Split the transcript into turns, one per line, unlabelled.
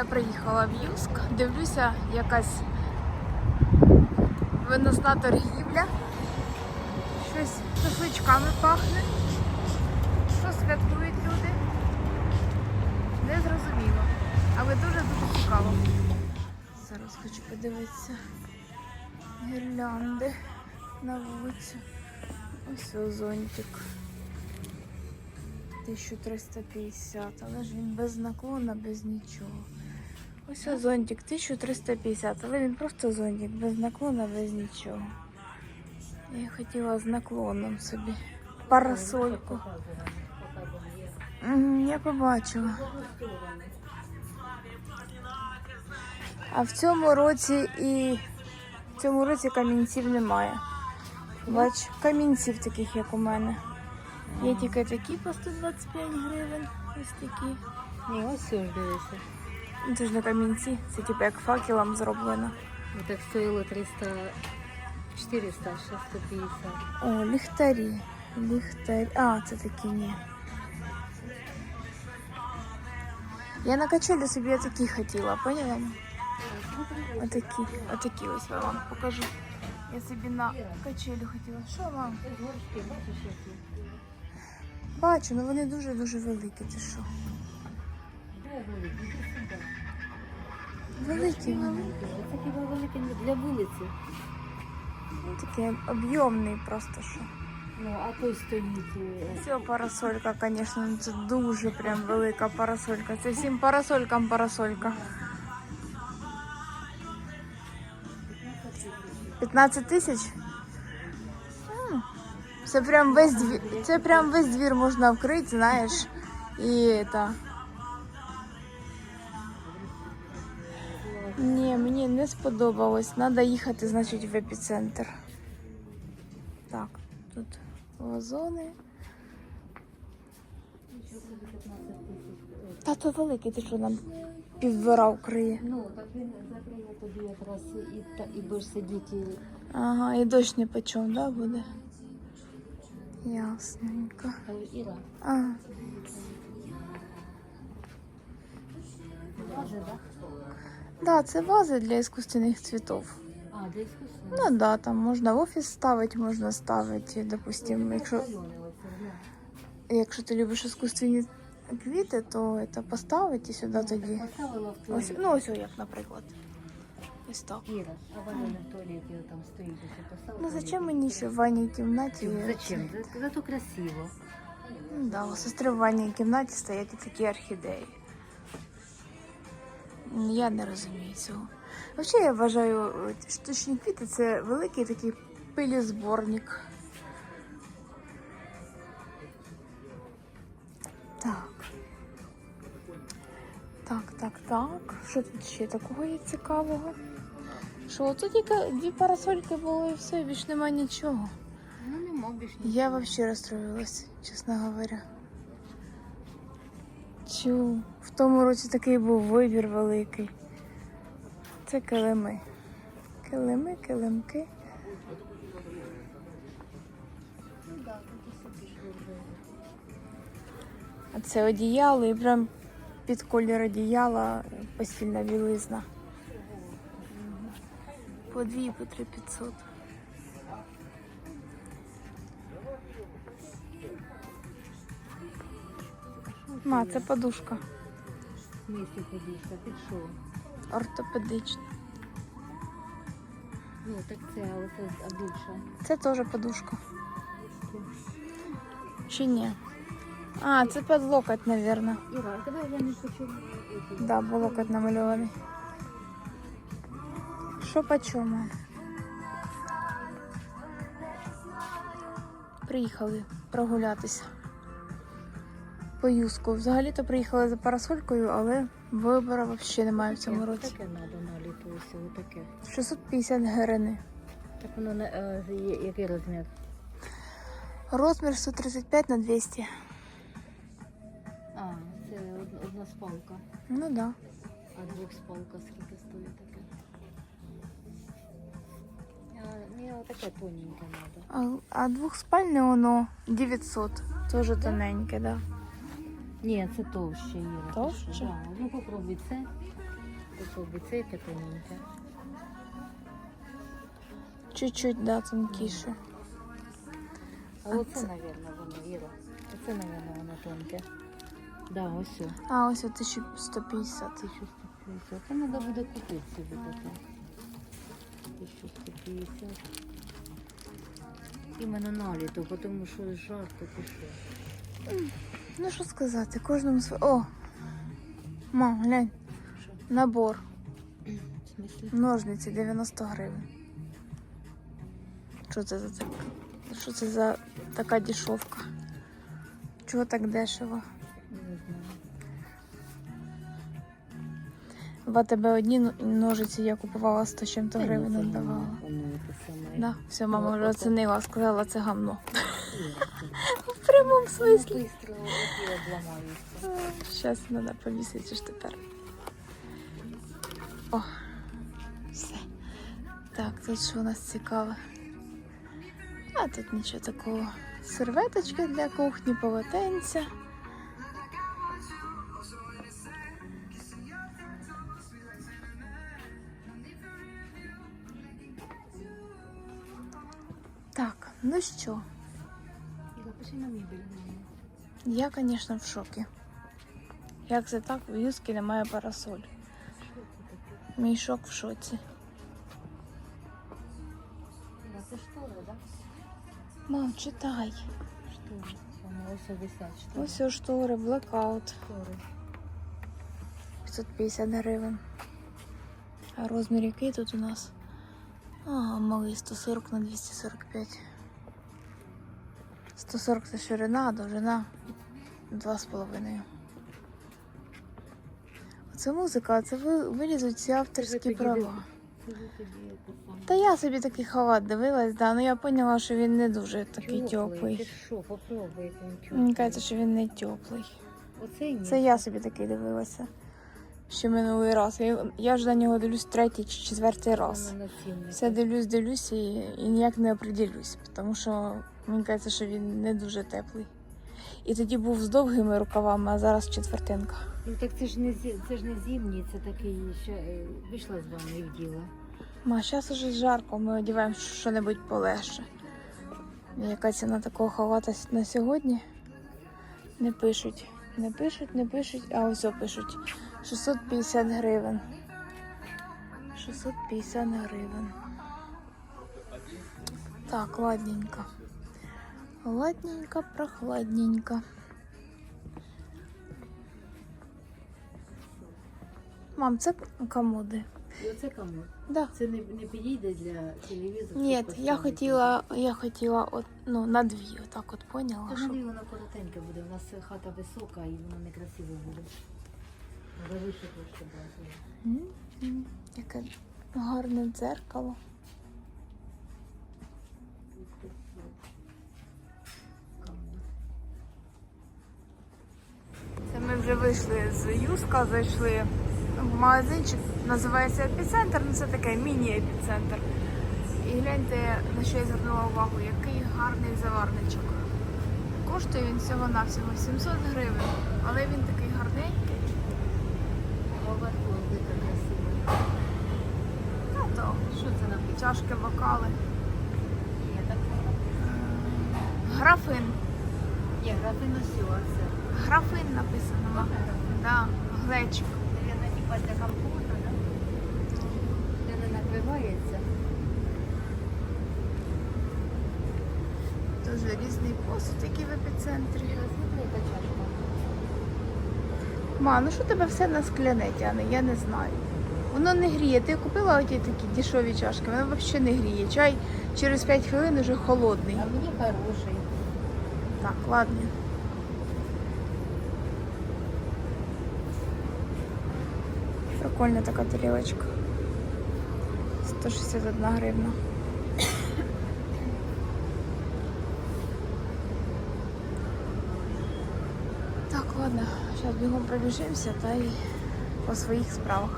Я приїхала в Юск, дивлюся, якась виносна торгівля. Щось шашличками пахне. Що святкують люди? Не зрозуміло. Але дуже-дуже цікаво. Зараз хочу подивитися гірлянди на вулицю. Ось зонтик. 1350, але ж він без наклона, без нічого. Ось зонтик 1350, але він просто зонтик, без наклона, без нічого. Я хотіла з наклоном собі. Парасольку. Я побачила. А в цьому році і в цьому році камінців немає. Бач, камінців таких, як у мене. Є тільки такі по 125 гривень. Ось такі.
Ні, ось все ж дивися.
Ну, Це ж не камінці, це типу як факелом зроблено.
Ну, Так стоїло 300, 400, ще 150.
О, ліхтарі. Ліхтарі. А, це такі ні. Я на качелі собі такі хотіла, поняла? Отакі, отакі ось я вам покажу. Я собі на качелі хотіла. Що вам? Бачу, ну вони дуже-дуже великі, це що?
Де великі? Іди сюди.
Великі вони.
Це хіба великі не для вулиці?
Ну, Такий об'ємний просто що.
Ну, а той стоїть. е,
Ця парасолька, звісно, ну, це дуже прям велика парасолька. Це всім парасолькам парасолька. 15 тисяч? М, Це прям весь двір, це прям весь двір можна вкрити, знаєш. І та. Ні, мені не сподобалось. Треба їхати, значить, в епіцентр. Так, тут вазони. Та то великий, ти що нам півдвора вкриє.
Ну, так він закриє тобі якраз і, та- і будеш сидіти.
Ага, і дощ не почом, да, буде? Ясненько.
Іра,
А,
каже, так?
Да, це вази для іскусственних цвітів.
А, для іскусства.
Ну да, там можна в офіс ставити, можна ставити, допустим, якщо, якщо ти любиш іскусственні квіти, то це поставити сюди тоді.
Поставила в
Ось, ну ось як, наприклад. Ось так.
Іра, а вона в туалеті там стоїть, ось поставила.
Ну зачем мені ще в ванній кімнаті?
Зачем? Зато красиво.
Ну Да, у сестри в ванній кімнаті стоять і такі орхідеї. Я не розумію цього. Взагалі, я вважаю, штучні квіти це великий такий пилізборник. Так. Так, так, так. Що тут ще такого є цікавого? Що тут тільки дві парасольки було і все, більш нема нічого.
Ну, нема більш
Я вообще расстроилась, чесно говоря. Чу, в тому році такий був вибір великий. Це килими. Килими, килимки. А це одіяло і прям під колір одіяла постільна білизна. По дві, по три п'ятсот. Ма, це подушка
Місці ходиш, а ти що?
ортопедична.
Ну, так це, але це а більше.
Це теж подушка. Чи ні? А, це під локоть, мабуть.
Іра, а тебе я не хочу.
Да, бо локоть намальований. Що по чому? Приїхали прогулятися. По юску. Взагалі-то приїхали за парасолькою, але вибору взагалі немає в цьому році.
Таке треба на літо, ось таке.
650 гривень.
Так воно не, е, який розмір?
Розмір 135 на 200.
А, це одна, одна спалка.
Ну так. Да.
А двохспалка скільки стоїть таке? А, мені таке тоненьке треба.
А, а двохспальне воно 900. Тоже тоненьке, да.
Ні, це товще, ти
Товще?
Да. Ну попробуй це. Попробуй, це яке тоненьке.
Чуть-чуть, да, тонкіше.
А
А
оце,
це-
мабуть, воно, Іра. Оце, мабуть, воно тонке. Да, ось. о.
А, ось 1150.
1150. Це треба буде купити собі таке. 1150. Іменно наліто, тому що жарко пішло.
Ну що сказати, кожному своє. О! Мам, глянь, набор. Ножниці 90 гривень. Що це за так? Що це за така дешевка? Чого так дешево? В АТБ одні ножиці я купувала 100 чим-то гривень віддавала. Да, все, мама вже оцінила, сказала, це гамно. В прямому смислі. Зараз треба повісити ж тепер. О, все. Так, тут що у нас цікаве? А тут нічого такого. Серветочки для кухні, полотенця. Так, ну що, я, звісно, в шокі. Як це так, у Юски немає парасоль. Мій шок в шоці. Мам, читай.
Ось
у штори, блекаут. 550 гривень. А розмір який тут у нас? Ага, малий 140 на 245. 140 це ширина, а довжина 2,5. Оце музика, а це вилізуть ці авторські права. Та я собі такий халат дивилась, да, ну я поняла, що він не дуже такий теплий. Мені кажеться, що він не теплий. Це я собі такий дивилася. Ще минулий раз. Я, я ж на нього дивлюсь третій чи четвертий раз. Все дивлюсь, дивлюсь і, і ніяк не оприділюсь, тому що мені кажеться, що він не дуже теплий. І тоді був з довгими рукавами, а зараз четвертинка.
Ну так це ж не це ж не зимній, це такий ще е, вийшла з вами і вділа.
Ма, зараз уже жарко, ми одягаємо щось полегше. Яка ціна такого халата на сьогодні? Не пишуть. Не пишуть, не пишуть, а ось пишуть. 650 гривень. 650 гривень. Так, ладненько. Ладненько, прохладненько. Мам, це комоди.
І оце кому?
Да.
Це не, не підійде для телевізору?
Ні, я хотіла, я хотіла от, ну, на дві, отак от поняла.
Та
Що...
наліво воно коротеньке буде, у нас хата висока і воно некрасиво буде.
Яке гарне дзеркало. Це ми вже вийшли з Юска, зайшли в магазинчик, називається епіцентр, ну це таке міні-епіцентр. І гляньте, на що я звернула увагу, який гарний заварничок. Коштує він всього-навсього 700 гривень, але він такий
Написано?
чашки, бокали.
Є так?
Графин.
Є сіла це.
Графин написано. ма. Да, глечик.
Вона типа для компота, да? Де не накривається.
Дуже різний посуд, який в епіцентрі.
Чашка?
Ма, ну що тебе все на скляне тяне, я не знаю. Воно не гріє. Ти купила оті такі дешеві чашки, воно взагалі не гріє. Чай через 5 хвилин вже холодний.
А мені хороший.
Так, ладно. Прикольна така тарілочка. 161 гривна. Так, ладно, зараз бігом пробіжимося та й по своїх справах.